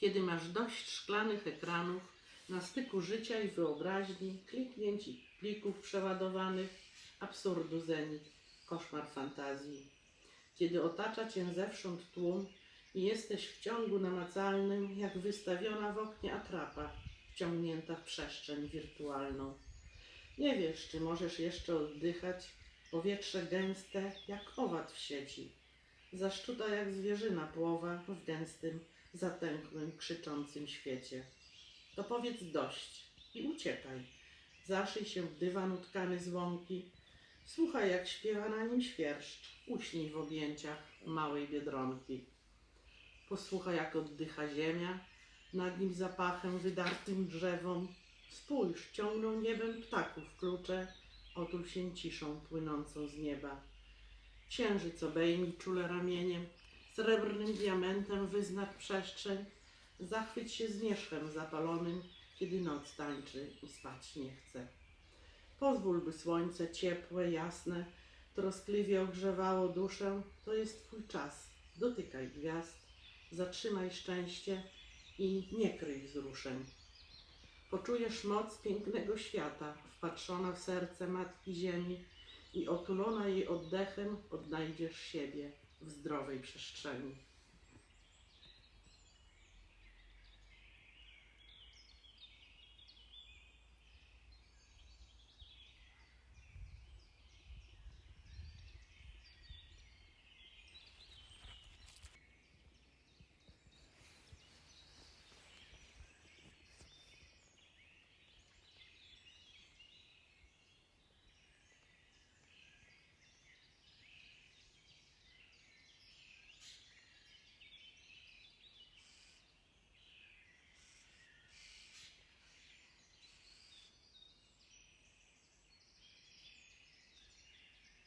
Kiedy masz dość szklanych ekranów, na styku życia i wyobraźni, kliknięć i plików przeładowanych, absurdu zenit, koszmar fantazji. Kiedy otacza cię zewsząd tłum i jesteś w ciągu namacalnym, jak wystawiona w oknie atrapa, wciągnięta w przestrzeń wirtualną. Nie wiesz, czy możesz jeszcze oddychać, powietrze gęste jak owad w sieci, zaszczuta jak zwierzyna płowa w gęstym, zatęchłym, krzyczącym świecie. To powiedz dość i uciekaj. Zaszyj się w dywan utkany z łąki, słuchaj jak śpiewa na nim świerszcz, uśnij w objęciach małej biedronki. Posłuchaj jak oddycha ziemia, nad nim zapachem wydartym drzewom. Spójrz, ciągną niebem ptaków klucze, otul się ciszą płynącą z nieba. Księżyc obejmij czule ramieniem, srebrnym diamentem wyznacz przestrzeń, zachwyć się zmierzchem zapalonym, kiedy noc tańczy i spać nie chce. Pozwól, by słońce ciepłe, jasne, troskliwie ogrzewało duszę, to jest twój czas. Dotykaj gwiazd, zatrzymaj szczęście i nie kryj wzruszeń. Poczujesz moc pięknego świata, wpatrzona w serce Matki Ziemi i otulona jej oddechem odnajdziesz siebie w zdrowej przestrzeni.